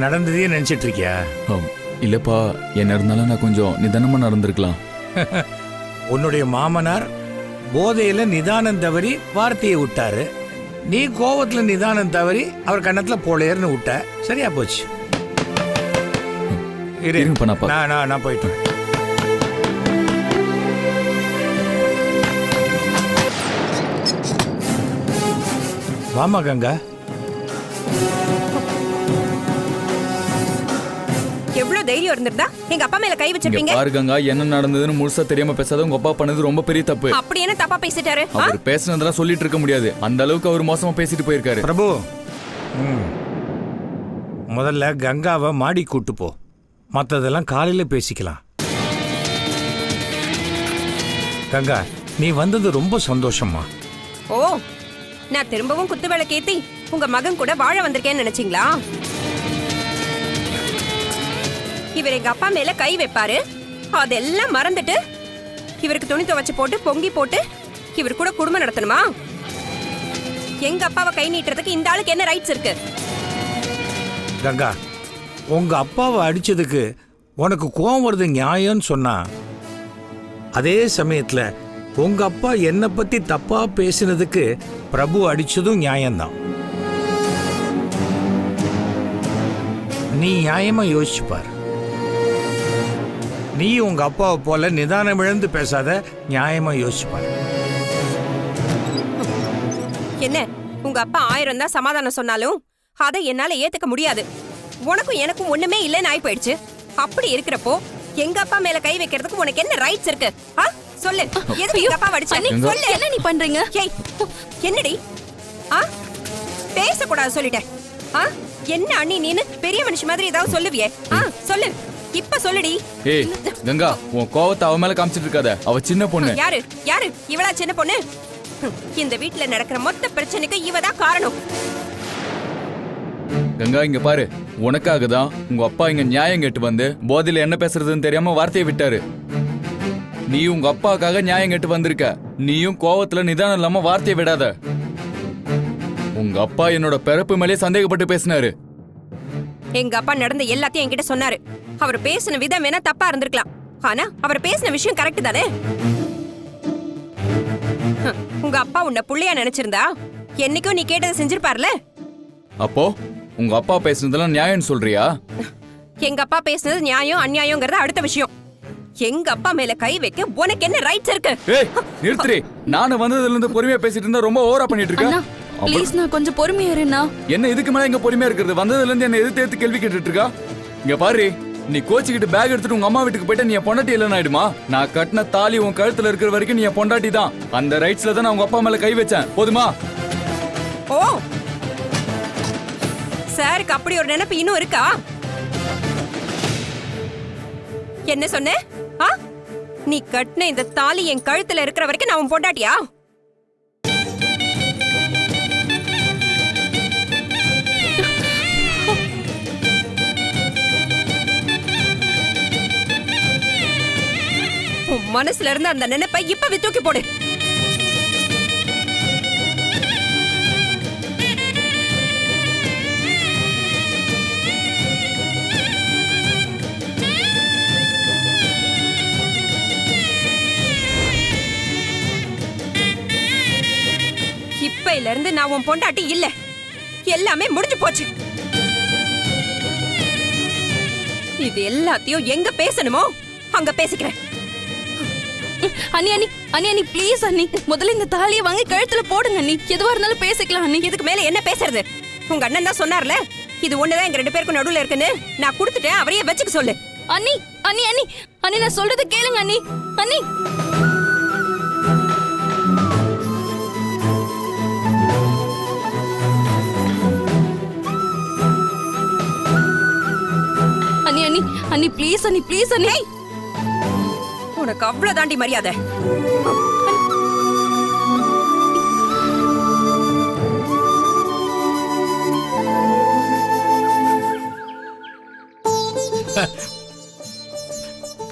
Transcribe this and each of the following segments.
நடந்ததையே நினைச்சிட்டு இருக்கியா இல்லப்பா என்ன இருந்தாலும் நான் கொஞ்சம் நிதானமா நடந்திருக்கலாம். உன்னுடைய மாமனார் போதையில நிதானம் தவறி வார்த்தையை விட்டாரு. நீ கோவத்துல நிதானம் தவறி அவர் கன்னத்துல போலேர்னு விட்ட. சரியா போச்சு. இரு. நான் நான் நான் நான் போயிட்டு வரேன். வாமா கங்கா. தைரியம் இருந்திருந்தா எங்க அப்பா மேல கை வச்சிருப்பீங்க? பாருங்க என்ன நடந்ததுன்னு முழுசா தெரியாம பேசாத உங்க அப்பா பண்ணது ரொம்ப பெரிய தப்பு. அப்படி என்ன தப்பா பேசிட்டாரு? அவர் பேசுனதெல்லாம் சொல்லிட்டு இருக்க முடியாது. அந்த அளவுக்கு அவர் மோசமா பேசிட்டு போயிருக்காரு. பிரபு ம். முதல்ல கங்காவை மாடி கூட்டு போ. மற்றதெல்லாம் காலையில பேசிக்கலாம். கங்கா நீ வந்தது ரொம்ப சந்தோஷமா ஓ நான் திரும்பவும் குத்து விளக்கேத்தி உங்க மகன் கூட வாழ வந்திருக்கேன்னு நினைச்சீங்களா? இவர் எங்க அப்பா மேல கை வைப்பாரு. அதெல்லாம் மறந்துட்டு இவருக்கு துணி துவைச்சு போட்டு பொங்கி போட்டு இவர் கூட குடும்பம் நடத்தணுமா? எங்க அப்பாவை கை நீட்டுறதுக்கு இந்த ஆளுக்கு என்ன ரைட்ஸ் இருக்கு? கங்கா உங்க அப்பாவை அடிச்சதுக்கு உனக்கு கோவம் வருது நியாயம்னு சொன்னா அதே சமயத்துல உங்க அப்பா என்னை பத்தி தப்பா பேசினதுக்கு பிரபு அடிச்சதும் நியாயம்தான். நீ நியாயமா யோசிச்சு பாரு. நீ உங்க அப்பாவை போல நிதானம் இழந்து பேசாத நியாயமா யோசிச்சு பாரு. என்ன? உங்க அப்பா ஆயிரம் தான் சமாதானம் சொன்னாலும் அதை என்னால ஏத்துக்க முடியாது. உனக்கும் எனக்கும் ஒண்ணுமே இல்லைன்னு ஆயி போயிடுச்சு. அப்படி இருக்கிறப்போ எங்க அப்பா மேல கை வைக்கிறதுக்கு உனக்கு என்ன ரைட்ஸ் இருக்கு? ஆ? சொல்லு. எதுக்கு எங்க அப்பா அடிச்ச சொல்லு. என்ன நீ பண்றீங்க? ஏய் என்னடி? ஆ? பேசக்கூடாது சொல்லிட்டேன். ஆ? என்ன அண்ணி நீனு? பெரிய மனுஷி மாதிரி ஏதாவது சொல்லுவியே. ஆ சொல்லு. இப்ப சொல்லுடி. ஏய் கங்கா உன் கோவத்தை அவ மேல காமிச்சிட்டு இருக்காத. அவ சின்ன பொண்ணு. யாரு? யாரு? இவளா சின்ன பொண்ணு? இந்த வீட்ல நடக்கிற மொத்த பிரச்சனைக்கு இவ தான் காரணம். கங்கா இங்க பாரு. உனக்காக தான் உங்க அப்பா இங்க நியாயம் கேட்டு வந்து போதையில என்ன பேசுறதுன்னு தெரியாம வார்த்தையை விட்டாரு. நீ உங்க அப்பாவுக்காக நியாயம் கேட்டு வந்திருக்க. நீயும் கோவத்துல நிதானம் இல்லாம வார்த்தையை விடாத. உங்க அப்பா என்னோட பிறப்பு மேலே சந்தேகப்பட்டு பேசினாரு. எங்க அப்பா நடந்த எல்லாத்தையும் என்கிட்ட சொன்னாரு. அவர் பேசின விதம் வேணா தப்பா இருந்திருக்கலாம். ஆனா அவர் பேசின விஷயம் கரெக்ட் தானே? உங்க அப்பா உன்னை புள்ளையா நினைச்சிருந்தா? என்னைக்கும் நீ கேட்டதை செஞ்சிருப்பார்ல? அப்போ உங்க அப்பா பேசுனதெல்லாம் நியாயம்னு சொல்றியா? எங்க அப்பா பேசுனது நியாயம் அநியாயங்கிறது அடுத்த விஷயம். எங்க அப்பா மேல கை வைக்க உனக்கு என்ன ரைட்ஸ் இருக்கு? ஏய் நிறுத்துறி நானும் வந்ததுல இருந்து பொறுமையா பேசிட்டு இருந்தா ரொம்ப ஓவரா பண்ணிட்டு இருக்க. அண்ணா அப்புறம் ப்ளீஸ் நான் கொஞ்சம் பொறுமையா இருண்ணா. என்ன இதுக்கு மேல இங்க பொறுமையா இருக்கிறது? வந்ததுல இருந்து என்ன எதிர்த்து எடுத்து கேள்வி கேட்டுட்டு இருக்கா? இங்க பாரு. நீ கோச்சிக்கிட்டு பேக் எடுத்துட்டு உங்க அம்மா வீட்டுக்கு போயிட்டு நீ என் பொண்டாட்டி இல்லைன்னு ஆயிடுமா? நான் கட்டின தாலி உன் கழுத்துல இருக்கிற வரைக்கும் நீ என் பொண்டாட்டி தான். அந்த ரைட்ஸ்ல தான் நான் உங்க அப்பா மேல கை வச்சேன். போதுமா? ஓ! சாருக்கு அப்படி ஒரு நினைப்பு இன்னும் இருக்கா? என்ன சொன்ன? ஆ? நீ கட்டின இந்த தாலி என் கழுத்துல இருக்கிற வரைக்கும் நான் உன் பொண்டாட்டியா? மனசுல இருந்து அந்த நினைப்பை இப்ப தூக்கி போடு. இப்பையில இருந்து நான் உன் பொண்டாட்டி இல்ல. எல்லாமே முடிஞ்சு போச்சு. இது எல்லாத்தையும் எங்க பேசணுமோ அங்க பேசிக்கிறேன். அண்ணி அண்ணி அண்ணி அண்ணி ப்ளீஸ் அண்ணி முதல்ல இந்த தாலியை வாங்கி கழுத்துல போடுங்க அண்ணி. எதுவா இருந்தாலும் பேசிக்கலாம் அண்ணி. இதுக்கு மேல என்ன பேசுறது? உங்க அண்ணன் தான் சொன்னார்ல இது ஒண்ணுதான் எங்க ரெண்டு பேருக்கும் நடுவுல இருக்குன்னு. நான் கொடுத்துட்டேன் அவரையே வச்சுக்க சொல்லு. அண்ணி அண்ணி அண்ணி அண்ணி நான் சொல்றது கேளுங்க அண்ணி. அண்ணி. அண்ணி அண்ணி அண்ணி ப்ளீஸ் அண்ணி ப்ளீஸ் அண்ணி. உனக்கு அவ்வளவு தாண்டி மரியாதை.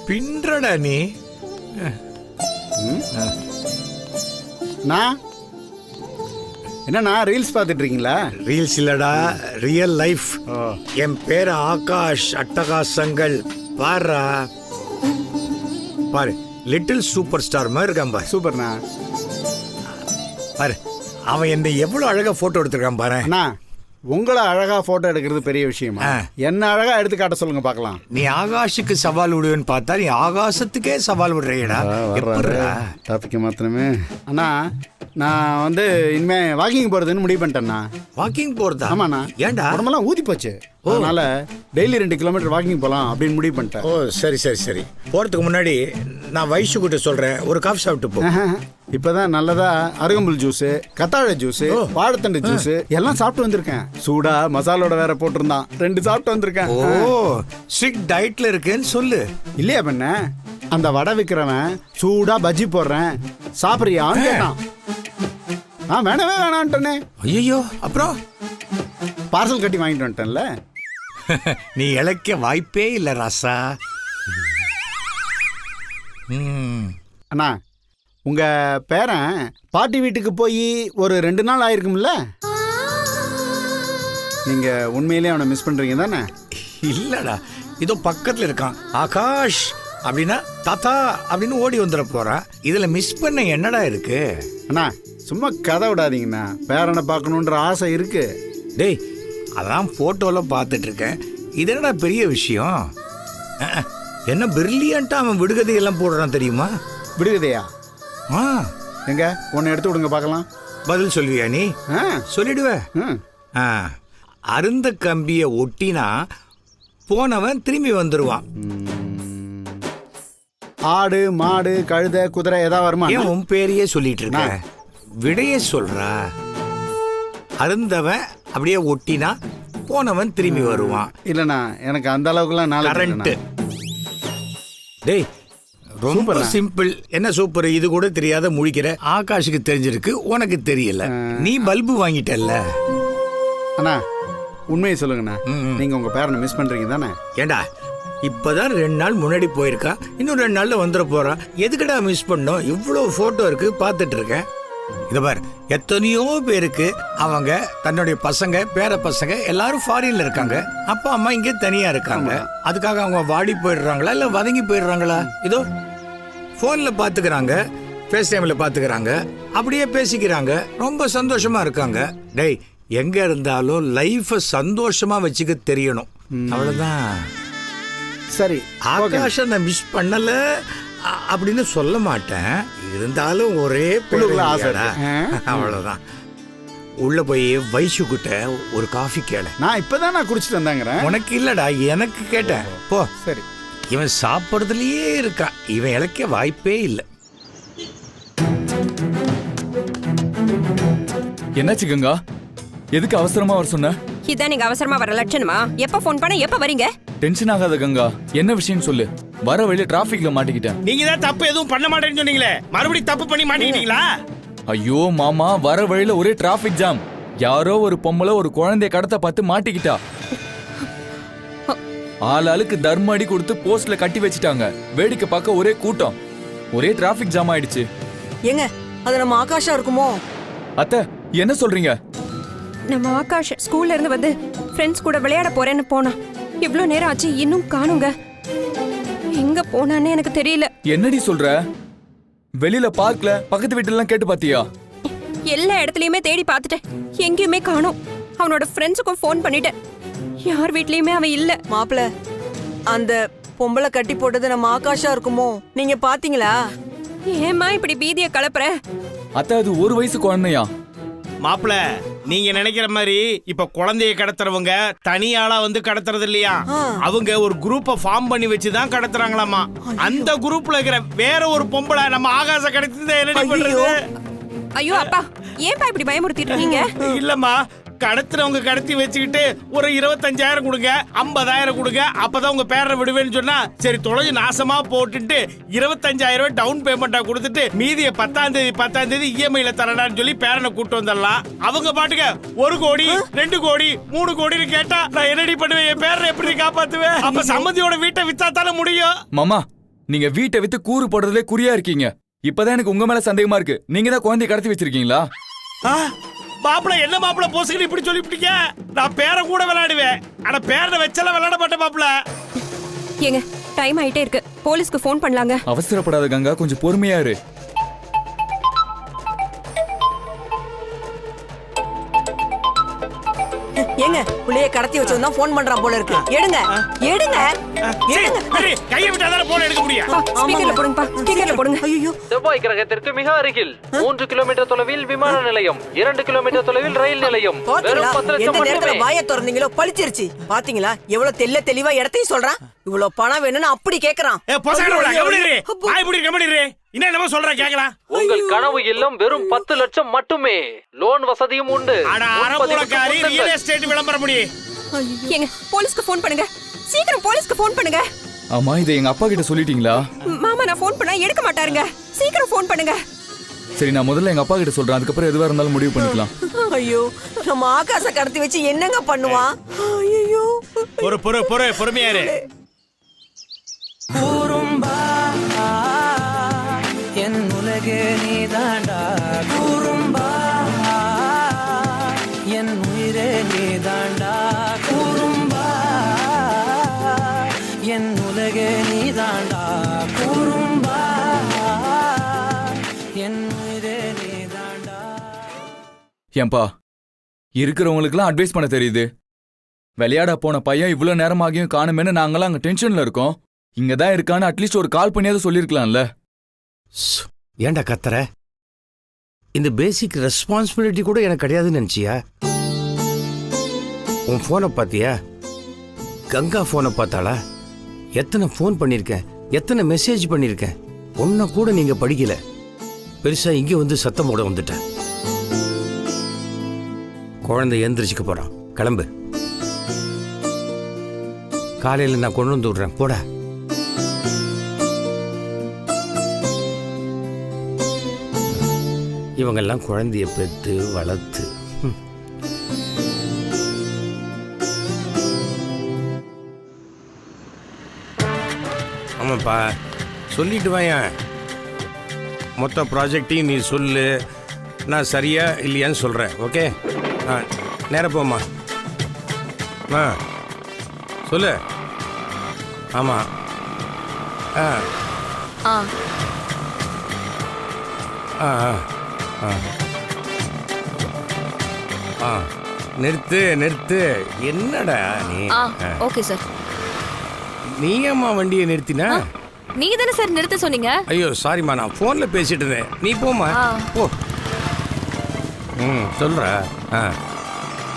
பின்றடா நீ. நான் என்னண்ணா ரீல்ஸ் பார்த்துட்டு இருக்கீங்களா ரீல்ஸ் இல்லடா ரியல் லைஃப் என் பேரு ஆகாஷ் அட்டகாசங்கள். பாருடா பாரு லிட்டில் சூப்பர் ஸ்டார் மாதிரி இருக்கான் பாரு. சூப்பர்ண்ணா பாரு அவன் என்னை எவ்வளவு அழகா போட்டோ எடுத்திருக்கான் பாரு. அண்ணா உங்களை அழகா போட்டோ எடுக்கிறது பெரிய விஷயமா. என்ன அழகா எடுத்து காட்ட சொல்லுங்க பார்க்கலாம். நீ ஆகாஷுக்கு சவால் விடுவேன்னு பார்த்தா நீ ஆகாசத்துக்கே சவால் விடுறீடா டாபிக் மாத்திரமே அண்ணா நான் வந்து இனிமே வாக்கிங் போறதுன்னு முடிவு பண்ணிட்டேண்ணா வாக்கிங் போறதா? ஆமாண்ணா. ஏன்டா? உடம்பெல்லாம் ஊதி போச்சு. அதனால டெய்லி ரெண்டு கிலோமீட்டர் வாக்கிங் போலாம் அப்படின்னு முடிவு பண்ணிட்டேன். ஓ சரி சரி சரி. போறதுக்கு முன்னாடி நான் வயசு கிட்ட சொல்றேன். ஒரு காஃபி சாப்பிட்டு போ. இப்பதான் நல்லதா அருகம்புல் ஜூஸ் கத்தாழை ஜூஸ் வாழைத்தண்டு ஜூஸ் எல்லாம் சாப்பிட்டு வந்திருக்கேன். சூடா மசாலோட வேற போட்டிருந்தான். ரெண்டு சாப்பிட்டு வந்திருக்கேன். ஓ ஸ்ட்ரிக்ட் டயட்ல இருக்கேன்னு சொல்லு. இல்லையா பண்ண? அந்த வடை விற்கிறவன் சூடா பஜ்ஜி போடுறேன். சாப்பிட்றியான்னு கேட்டான். ஆ வேணவே வேணான்ட்டனே. ஐயோ அப்புறம்? பார்சல் கட்டி வாங்கிட்டு வந்துட்டேன்ல. நீ இழைக்க வாய்ப்பே இல்லை ராசா. அண்ணா உங்க பேரன் பாட்டி வீட்டுக்கு போய் ஒரு ரெண்டு நாள் ஆயிருக்கும்ல? நீங்க உண்மையிலேயே அவனை மிஸ் பண்றீங்க தானே? இல்லடா இதோ பக்கத்துல இருக்கான். ஆகாஷ் அப்படின்னா தாத்தா அப்படின்னு ஓடி வந்துட போறான் இதுல மிஸ் பண்ண என்னடா இருக்கு? அண்ணா சும்மா கதை விடாதீங்கண்ணா. பேரனை பார்க்கணுன்ற ஆசை இருக்கு. டேய் அதான் போட்டோல பார்த்துட்டு இருக்கேன் இது என்னடா பெரிய விஷயம். என்ன பிரில்லியண்டா அவன் விடுகதை எல்லாம் போடுறான் தெரியுமா? விடுகதையா? ஆ. எங்க? ஒன்று எடுத்து விடுங்க பார்க்கலாம். பதில் சொல்லுவியா நீ? ஆ. சொல்லிடுவ. ம். ஆ. அருந்த கம்பியை ஒட்டினா போனவன் திரும்பி வந்துருவான். ஆடு மாடு கழுதை குதிரை ஏதாவது வருமா? ஏன் உன் பேரையே சொல்லிட்டு இருக்க விடைய சொல்றா. அருந்தவன் அப்படியே ஒட்டினா போனவன் திரும்பி வருவான். இல்லைண்ணா எனக்கு அந்த அளவுக்குலாம் கரண்ட் டேய் ரொம்ப. சிம்பிள் என்ன சூப்பர் இது கூட தெரியாத முழிக்கிற ஆகாஷுக்கு தெரிஞ்சிருக்கு உனக்கு தெரியல. நீ பல்பு வாங்கிட்டல்ல. அண்ணா உண்மையை சொல்லுங்கண்ணா. நீங்க உங்க பேரனை மிஸ் பண்றீங்க தானே? ஏண்டா இப்பதான் ரெண்டு நாள் முன்னாடி போயிருக்கா இன்னும் ரெண்டு நாள்ல வந்துட போறான் எதுக்குடா மிஸ் பண்ணோம்? இவ்வளவு போட்டோ இருக்கு பார்த்துட்டு இருக்கேன் இத பாரு எத்தனையோ பேருக்கு அவங்க தன்னுடைய பசங்க பேர பசங்க எல்லாரும் ஃபாரின்ல இருக்காங்க. அப்பா அம்மா இங்கே தனியா இருக்காங்க. அதுக்காக அவங்க வாடி போயிடுறாங்களா இல்ல வதங்கி போயிடுறாங்களா? இதோ போன்ல பாத்துக்கிறாங்க ஃபேஸ் டைம்ல பாத்துக்கிறாங்க அப்படியே பேசிக்கிறாங்க ரொம்ப சந்தோஷமா இருக்காங்க. டேய் எங்க இருந்தாலும் லைஃப சந்தோஷமா வச்சுக்க தெரியணும். அவ்வளவுதான். சரி ஆகாஷ நான் மிஸ் பண்ணல அப்படின்னு சொல்ல மாட்டேன். இருந்தாலும் ஒரே உள்ளுக்குள்ள ஆசை பேரடியாடா. இருக்கு. ஆ. அவ்வளவுதான். உள்ள போய் வைஷு கிட்ட ஒரு காஃபி கேள. நான் இப்பதான் நான் குடிச்சிட்டு வந்தாங்கிறேன். உனக்கு இல்லடா எனக்கு கேட்டேன். போ. சரி. இவன் சாப்பிடுறதுலயே இருக்கான். இவன் இழைக்க வாய்ப்பே இல்லை. என்னாச்சு கங்கா? எதுக்கு அவசரமா வர சொன்ன? இதான் நீங்க அவசரமா வர லட்சணமா? எப்ப ஃபோன் பண்ண எப்ப வரீங்க? டென்ஷன் ஆகாத கங்கா. என்ன விஷயம் சொல்லு. வர வழியில டிராபிக்ல மாட்டிக்கிட்டேன். நீங்க தான் தப்பு எதுவும் பண்ண மாட்டேன்னு சொன்னீங்களே. மறுபடியும் தப்பு பண்ணி மாட்டீங்களா ஐயோ மாமா வர வழியில ஒரே டிராபிக் ஜாம் யாரோ ஒரு பொம்பளை ஒரு குழந்தைய கடத்த பார்த்து மாட்டிக்கிட்டா. ஆளாளுக்கு தர்ம அடி கொடுத்து போஸ்ட்ல கட்டி வச்சிட்டாங்க. வேடிக்கை பார்க்க ஒரே கூட்டம். ஒரே டிராபிக் ஜாம் ஆயிடுச்சு. ஏங்க அது நம்ம ஆகாஷா இருக்குமோ? அத்தை என்ன சொல்றீங்க? நம்ம ஆகாஷ் ஸ்கூல்ல இருந்து வந்து ஃப்ரெண்ட்ஸ் கூட விளையாட போறேன்னு போனான். இவ்ளோ நேரம் ஆச்சு இன்னும் காணுங்க. எங்க போனான்னு எனக்கு தெரியல. என்னடி சொல்ற? வெளியில பார்க்ல பக்கத்து வீட்டுல எல்லாம் கேட்டு பாத்தியா? எல்லா இடத்துலயுமே தேடி பார்த்துட்டேன். எங்கேயுமே காணோம். அவனோட ஃப்ரெண்ட்ஸுக்கும் ஃபோன் பண்ணிட்டேன். யார் வீட்லயுமே அவன் இல்ல. மாப்பிள அந்த பொம்பளை கட்டி போட்டது நம்ம ஆகாஷா இருக்குமோ? நீங்க பாத்தீங்களா? ஏம்மா இப்படி பீதிய கலப்புற? அத்தை அது ஒரு வயசு குழந்தையா? மாப்பிள நீங்க நினைக்கிற மாதிரி இப்ப குழந்தைய கடத்துறவங்க தனியாளா வந்து கடத்துறது இல்லையா அவங்க ஒரு குரூப்ப ஃபார்ம் பண்ணி வச்சு தான் கடத்துறாங்களாமா அந்த குரூப்ல இருக்கிற வேற ஒரு பொம்பளை நம்ம ஆகாச கடத்தி என்ன பண்றது? ஐயோ அப்பா ஏன்பா இப்படி பயமுறுத்திட்டு இருக்கீங்க? இல்லம்மா கடத்துறவங்க கடத்தி வச்சுக்கிட்டு ஒரு இருபத்தஞ்சாயிரம் கொடுங்க ஐம்பதாயிரம் கொடுங்க அப்பதான் உங்க பேரை விடுவேன்னு சொன்னா சரி தொலைஞ்சு நாசமா போட்டுட்டு இருபத்தஞ்சாயிரம் ரூபாய் டவுன் பேமெண்டா கொடுத்துட்டு மீதியை பத்தாம் தேதி பத்தாம் தேதி இஎம்ஐல தரடான்னு சொல்லி பேரனை கூட்டு வந்துடலாம். அவங்க பாட்டுக்க ஒரு கோடி ரெண்டு கோடி மூணு கோடின்னு கேட்டா நான் என்னடி பண்ணுவேன்? என் பேரை எப்படி காப்பாத்துவேன்? அப்ப சம்மதியோட வீட்டை வித்தா தானே முடியும். மாமா நீங்க வீட்டை வித்து கூறு போடுறதுலே குறியா இருக்கீங்க. இப்பதான் எனக்கு உங்க மேல சந்தேகமா இருக்கு. நீங்க தான் குழந்தைய கடத்தி வச்சிருக்கீங்களா? மாப்பிள என்ன மாப்பிள போசுக்கு இப்படி சொல்லிவிட்டீங்க? நான் பேரை கூட விளையாடுவேன். ஆனா பேரை வச்செல்லாம் விளையாட மாட்டேன் மாப்பிள ஏங்க டைம் ஆயிட்டே இருக்கு. போலீஸ்க்கு ஃபோன் பண்ணலாங்க. அவசரப்படாத கங்கா கொஞ்சம் பொறுமையா இரு. ஏங்க புள்ளைய கடத்தி வச்சவன் ஃபோன் பண்றான் போல இருக்கு. எடுங்க எடுங்க கையை விட்டாதானே போன் எடுக்க முடியும்? ஸ்பீக்கர்ல போடுங்கப்பா ஸ்பீக்கர்ல போடுங்க. ஐயோ செவ்வாய் கிரகத்திற்கு மிக அருகில். மூன்று கிலோமீட்டர் தொலைவில் விமான நிலையம் இரண்டு கிலோமீட்டர் தொலைவில் ரயில் நிலையம். வெறும் பத்து லட்சம் நேரத்துல மட்டுமே வாய திறந்தீங்களோ பளிச்சிருச்சு. பாத்தீங்களா? எவ்வளவு தெல்ல தெளிவா இடத்தையும் சொல்றான். இவ்வளவு பணம் வேணும்னு அப்படி கேக்குறான். என்ன என்னமோ சொல்ற கேக்கலாம் உங்கள் கனவு இல்லம் வெறும் பத்து லட்சம் மட்டுமே. லோன் வசதியும் உண்டு. ரியல் எஸ்டேட் விளம்பரம் முடி. போலீஸ்க்கு ஃபோன் பண்ணுங்க. சீக்கிரம் போலீஸ்க்கு ஃபோன் பண்ணுங்க. ஆமா இதை எங்க அப்பா கிட்ட சொல்லிட்டீங்களா? மாமா நான் ஃபோன் பண்ணா எடுக்க மாட்டாருங்க. சீக்கிரம் ஃபோன் பண்ணுங்க. சரி நான் முதல்ல எங்க அப்பா கிட்ட சொல்றேன். அதுக்கப்புறம் எதுவா இருந்தாலும் முடிவு பண்ணிக்கலாம். ஐயோ நம்ம ஆகாச கடத்தி வச்சு என்னங்க பண்ணுவான்? ஐயோ பொறு பொறு பொறு பொறுமையா இரு. கூறும்பா என் உலகே நீதாண்டா. கூறும்பா. என் உயிரே நீதாண்டா. கூறும்பா. என் உலகே நீதாண்டா. கூறும்பா. என் உயிரே நீதாண்டா. ஏன்பா இருக்கிறவங்களுக்குலாம் அட்வைஸ் பண்ண தெரியுது. விளையாட போன பையன் இவ்வளவு நேரமாகியும் காணுமேனு நாங்களாம் அங்க டென்ஷன்ல இருக்கோம். இங்கே தான் இருக்கான்னு அட்லீஸ்ட் ஒரு கால் பண்ணியாவது சொல்லிருக்கலாம்ல. ஏண்டா கத்துற? இந்த பேசிக் ரெஸ்பான்சிபிலிட்டி கூட எனக்கு கிடையாதுன்னு நினச்சியா? உன் ஃபோனை பார்த்தியா கங்கா ஃபோனை பார்த்தாளா? எத்தனை ஃபோன் பண்ணியிருக்கேன் எத்தனை மெசேஜ் பண்ணியிருக்கேன் ஒன்றை கூட நீங்கள் படிக்கல. பெருசாக இங்கே வந்து சத்தம் போட வந்துட்டேன். குழந்தை எந்திரிச்சுக்க போகிறான் கிளம்பு. காலையில் நான் கொண்டு வந்து விடுறேன். போட. இவங்கெல்லாம் குழந்தைய பெற்று வளர்த்து. ஆமாப்பா. சொல்லிட்டு வாயேன் மொத்த ப்ராஜெக்டையும் நீ சொல்லு. நான் சரியா இல்லையான்னு சொல்கிறேன் ஓகே? ஆ நேரா போம்மா. ஆ சொல்லு. ஆமாம் ஆ. ஆ ஆ. ஆ, நிறுத்து நிறுத்து. என்னடா நீ? ஆ. Okay sir. நீ ஏம்மா வண்டியை நிறுத்தினா? நீங்க தானே சார் நிறுத்த சொன்னீங்க? ஐயோ சாரிம்மா நான் ஃபோனில் பேசிட்டு இருந்தேன். நீ போம்மா. ஆ. போ. ம் சொல்ற. ஆ.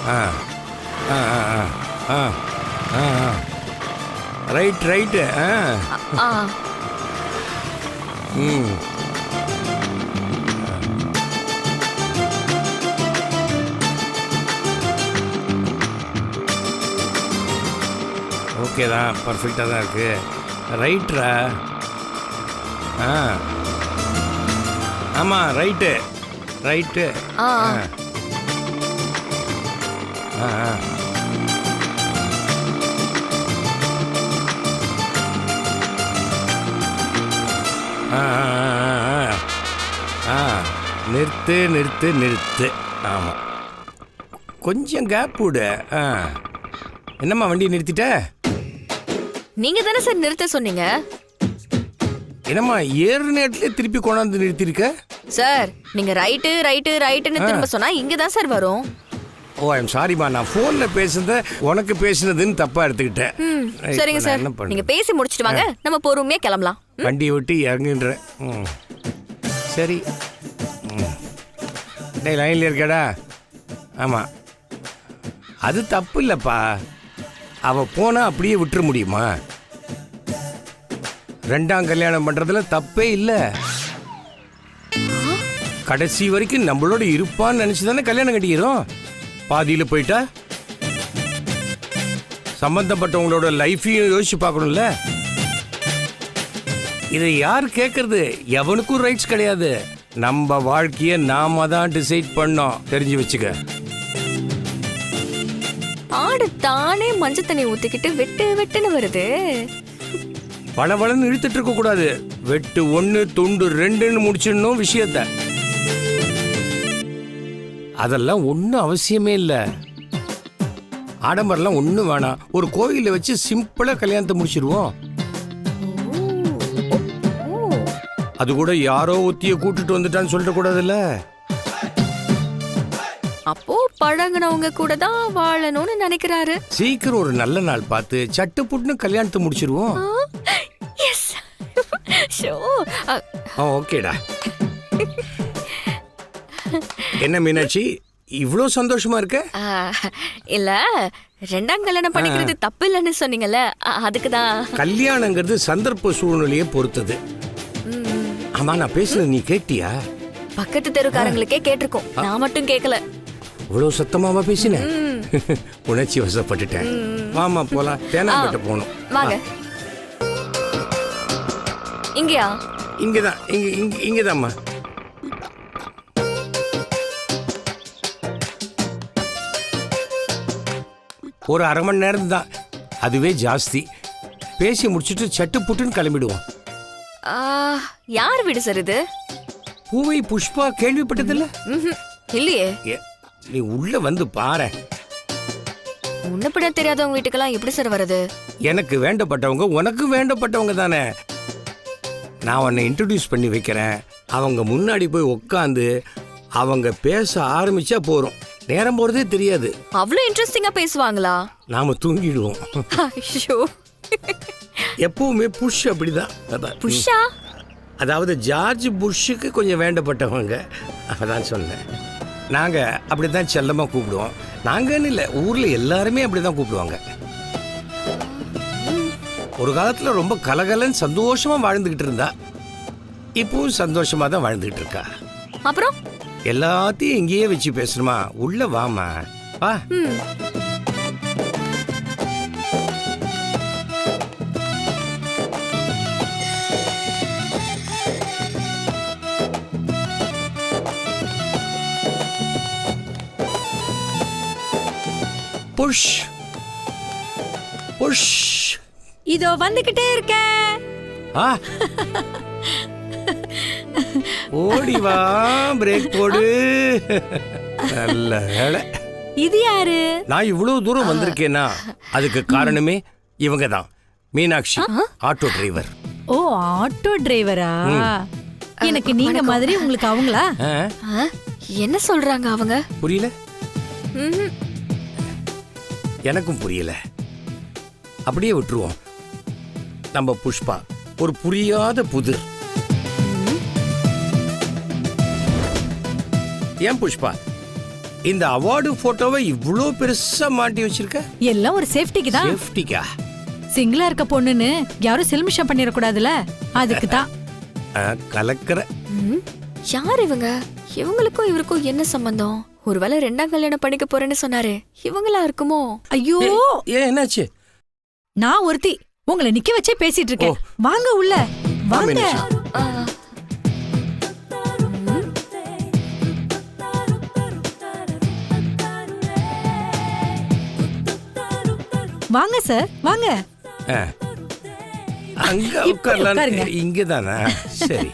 ஆ. ஆ ஆ ஆ. ஆ ரைட் ரைட்டு ஆ. ஆ. ம். ஓகே தான் பர்ஃபெக்டாக தான் இருக்கு. ரைட்ரா ஆ. ஆமாம் ரைட்டு ரைட்டு ஆ. ஆ. நிறுத்து நிறுத்து நிறுத்து. ஆமாம் கொஞ்சம் கேப் விடு. ஆ. என்னம்மா வண்டி நிறுத்திட்ட? நீங்க தானே சார் நிறுத்த சொன்னீங்க? என்னம்மா ஏறு நேரத்துல திருப்பி கொண்டாந்து நிறுத்திருக்க சார் நீங்க ரைட்டு ரைட்டு ரைட்டுன்னு திரும்ப சொன்னா இங்க தான் சார் வரும். ஓ ஐம் சாரிம்மா நான் ஃபோனில் பேசுனத உனக்கு பேசுனதுன்னு தப்பாக எடுத்துக்கிட்டேன். ம் சரிங்க நான் சார். என்ன பண்ண? நீங்க பேசி முடிச்சிட்டு வாங்க. நம்ம பொறுமையா கிளம்பலாம். வண்டியை விட்டு இறங்குன்ற. ம். சரி. ம். டேய் லைனில் இருக்கடா. ஆமாம் அது தப்பு இல்லைப்பா. அவள் போனால் அப்படியே விட்டுற முடியுமா? ரெண்டாம் கல்யாணம் பண்ணுறதுல தப்பே இல்லை. கடைசி வரைக்கும் நம்மளோட இருப்பான்னு நினச்சி தானே கல்யாணம் கட்டிக்கிறோம்? பாதியில் போயிட்டா? சம்பந்தப்பட்டவங்களோட லைஃபையும் யோசிச்சு பார்க்கணும்ல? இதை யார் கேட்கறது எவனுக்கும் ரைட்ஸ் கிடையாது. நம்ம வாழ்க்கையை நாம தான் டிசைட் பண்ணோம். தெரிஞ்சு வச்சுக்க. ஆடு தானே மஞ்சள் தண்ணி ஊத்திக்கிட்டு வெட்டு வெட்டுன்னு வருது. பளபளன்னு இழுத்துட்டு இருக்க கூடாது. வெட்டு ஒன்னு துண்டு ரெண்டுன்னு முடிச்சிடணும் விஷயத்த. அதெல்லாம் ஒன்றும் அவசியமே இல்லை. ஆடம்பரம்லாம் ஒன்றும் வேணாம். ஒரு கோயிலில் வச்சு சிம்பிளாக கல்யாணத்தை முடிச்சிருவோம். அது கூட யாரோ ஒத்திய கூட்டிட்டு வந்துட்டான்னு சொல்லிட கூடாதுல்ல அப்போ பழகுனவங்க கூட தான் வாழணும்னு நினைக்கிறாரு. சீக்கிரம் ஒரு நல்ல நாள் பார்த்து சட்டு புட்டுன்னு கல்யாணத்தை முடிச்சிருவோம். எஸ் ஷோ ஆ ஓகேடா. என்ன மீனாட்சி இவ்வளோ சந்தோஷமா இருக்க? இல்ல ரெண்டாம் கல்யாணம் பண்ணிக்கிறது தப்பு இல்லைன்னு சொன்னீங்கல்ல அதுக்கு தான் கல்யாணங்கிறது சந்தர்ப்ப சூழ்நிலையை பொறுத்தது. ஆமா நான் பேசுனது நீ கேட்டியா? பக்கத்து தெருக்காரங்களுக்கே கேட்டிருக்கோம். நான் மட்டும் கேட்கல இவ்வளோ சத்தமாவா பேசினேன் உணர்ச்சி வசப்பட்டுட்டேன். வாமா போலாம். தேனாம்பேட்டை போகணும். வாங்க. இங்கயா? இங்கதான். இங்க இங்க இங்கதாம்மா. ஒரு அரை மணி நேரம் தான் அதுவே ஜாஸ்தி. பேசி முடிச்சுட்டு சட்டு புட்டுன்னு கிளம்பிடுவோம். ஆ, யார் வீடு சார் இது? பூவை புஷ்பா கேள்விப்பட்டதில்ல? ம்ஹும். இல்லையே. ஏ, நீ உள்ள வந்து பாரு. முன்னப்பிட தெரியாதவங்க வீட்டுக்கெல்லாம் எப்படி சார் வருது எனக்கு வேண்டப்பட்டவங்க உனக்கு வேண்டப்பட்டவங்க தானே. நான் உன்னை இன்ட்ரடியூஸ் பண்ணி வைக்கிறேன். அவங்க முன்னாடி போய் உட்காந்து அவங்க பேச ஆரம்பிச்சா போறோம் நேரம் போறதே தெரியாது. அவ்வளவு இன்ட்ரெஸ்டிங்கா பேசுவாங்களா? நாம தூங்கிடுவோம். ஐயோ. எப்பவுமே புஷ் அப்படிதான். அதான். புஷா அதாவது ஜார்ஜ் புஷ்ஷுக்கு கொஞ்சம் வேண்டப்பட்டவங்க. அதான் சொன்னேன். நாங்க அப்படிதான் செல்லமா கூப்பிடுவோம். நாங்கன்னு இல்லை ஊர்ல எல்லாருமே அப்படிதான் கூப்பிடுவாங்க. ஒரு காலத்துல ரொம்ப கலகலன்னு சந்தோஷமா வாழ்ந்துகிட்டு இருந்தா இப்பவும் சந்தோஷமா தான் வாழ்ந்துகிட்டு இருக்கா. அப்புறம்? எல்லாத்தையும் இங்கேயே வச்சு பேசணுமா? உள்ள வாமா வா. புஷ். புஷ். இதோ வந்துகிட்டே இருக்கேன் ஆ. ஓடி வா பிரேக் போடு. நல்ல வேலை இது யாரு? நான் இவ்வளவு தூரம் வந்திருக்கேன்னா அதுக்கு காரணமே இவங்க தான் மீனாட்சி ஆட்டோ டிரைவர் ஓ ஆட்டோ டிரைவரா எனக்கு நீங்க மாதிரி உங்களுக்கு அவங்களா? ஆ, என்ன சொல்றாங்க அவங்க? புரியல. எனக்கும் புரியல. அப்படியே விட்டுருவோம். நம்ம புஷ்பா ஒரு புரியாத புதிர். ஏன் புஷ்பா இந்த அவார்டு போட்டோவை இவ்வளோ பெருசா மாட்டி வச்சிருக்க? எல்லாம் ஒரு சேஃப்டிக்கு தான். சேஃப்டிக்கா? சிங்கிளா இருக்க பொண்ணுன்னு யாரும் சில்மிஷம் பண்ணிடக்கூடாதுல அதுக்கு தான். கலக்கிற. யார் இவங்க? இவங்களுக்கும் இவருக்கும் என்ன சம்பந்தம்? ஒருவேளை ரெண்டாம் கல்யாணம் பண்ணிக்க போறேன்னு சொன்னாரு. இவங்களா இருக்குமோ? ஐயோ! ஏன் என்னாச்சு? நான் ஒருத்தி உங்களை நிக்க வச்சே பேசிட்டு இருக்கேன். வாங்க உள்ள வாங்க வாங்க. சார் வாங்க. அங்க. உட்காரலாம். இங்கதானா? சரி.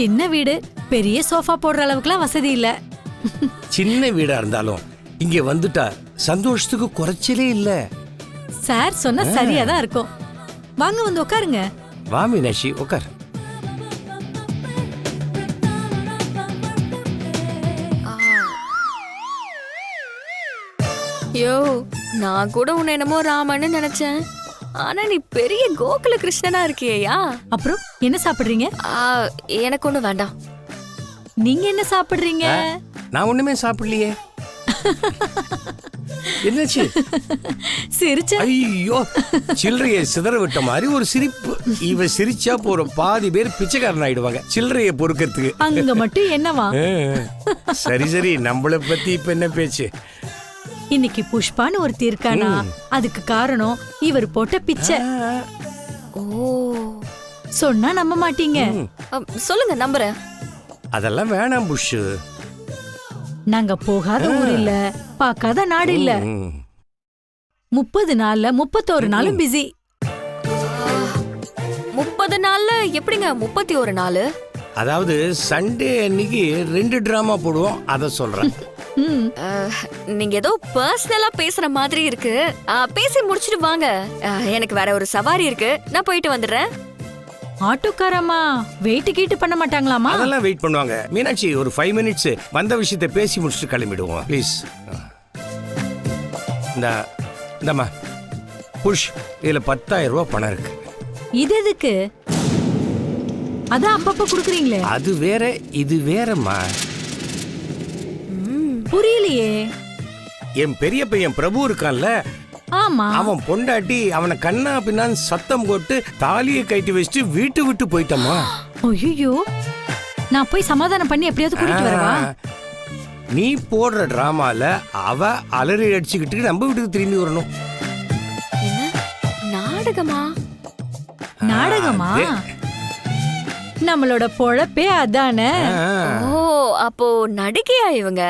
சின்ன வீடு பெரிய சோஃபா போடுற அளவுக்குலாம் வசதி இல்ல. சின்ன வீடா இருந்தாலும் இங்க வந்துட்டா சந்தோஷத்துக்கு குறைச்சலே இல்ல. சார் சொன்னா சரியா தான் இருக்கும். வாங்க வந்து உட்காருங்க. வா மீனாட்சி உட்கார். யோ நான் கூட உன்னை என்னமோ ராமன்னு நினைச்சேன். ஆனா நீ பெரிய கோகுல கிருஷ்ணனா இருக்கியா அப்புறம் என்ன சாப்பிடுறீங்க? எனக்கு ஒண்ணு வேண்டாம். நீங்க என்ன சாப்பிடுறீங்க? நான் ஒண்ணுமே சாப்பிடலையே. என்னாச்சு? சிரிச்ச? ஐயோ சில்லறையை சிதற விட்ட மாதிரி ஒரு சிரிப்பு. இவ சிரிச்சா போறோம் பாதி பேர் பிச்சைக்காரன் ஆயிடுவாங்க சில்லறையை பொறுக்கிறதுக்கு. அங்க மட்டும் என்னவா? சரி சரி நம்மள பத்தி இப்ப என்ன பேச்சு? இன்னைக்கு புஷ்பான்னு ஒருத்தி இருக்கானா அதுக்கு காரணம் இவர் போட்ட பிச்சை. ஓ. சொன்னா நம்ப மாட்டீங்க. அம், சொல்லுங்க நம்புறேன். அதெல்லாம் வேணாம் புஷ் நாங்க போகாத ஊர் இல்ல பார்க்காத நாடு இல்ல. முப்பது நாள்ல முப்பத்தோரு நாளும் பிஸி முப்பது நாள்ல எப்படிங்க முப்பத்தி ஒரு நாள்? அதாவது சண்டே அன்னைக்கு ரெண்டு டிராமா போடுவோம் அதை சொல்றேன். நீங்க ஏதோ பர்சனலா பேசுற மாதிரி இருக்கு. பேசி முடிச்சிட்டு வாங்க. எனக்கு வேற ஒரு சவாரி இருக்கு. நான் போயிட்டு வந்துடுறேன். ஆட்டோக்காரம்மா வெயிட் கீட்டு பண்ண மாட்டாங்களாமா அதெல்லாம் வெயிட் பண்ணுவாங்க. மீனாட்சி ஒரு ஃபைவ் மினிட்ஸ் வந்த விஷயத்தை பேசி முடிச்சுட்டு கிளம்பிடுவோம். ப்ளீஸ் இந்த இந்தம்மா. புஷ் இதில் பத்தாயிரம் ரூபாய் பணம் இருக்கு. இது எதுக்கு? அதான் அப்பப்ப குடுக்குறீங்களே? அது வேற இது வேறம்மா. புரியலையே. என் பெரிய பையன் பிரபு இருக்கான்ல. ஆமா. அவன் பொண்டாட்டி அவனை கண்ணா பின்னான்னு சத்தம் போட்டு தாலியை கட்டி வச்சுட்டு வீட்டு விட்டு போயிட்டம்மா. ஐயோ நான் போய் சமாதானம் பண்ணி எப்படியாவது கூட்டிட்டு வரவா? நீ போடுற டிராமால அவ அலறி அடிச்சுக்கிட்டு நம்ம வீட்டுக்கு திரும்பி வரணும். நாடகமா? நாடகமா? நம்மளோட பொழப்பே அதானே. ஓ அப்போ நடிகையா இவங்க?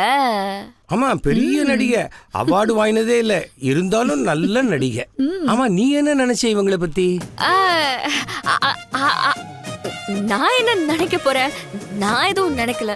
ஆமா பெரிய நடிகை. அவார்டு வாங்கினதே இல்ல. இருந்தாலும் நல்ல நடிகை. ஆமா நீ என்ன நினைச்ச இவங்கள பத்தி? நான் என்ன நினைக்க போறேன்? நான் எதுவும் நினைக்கல.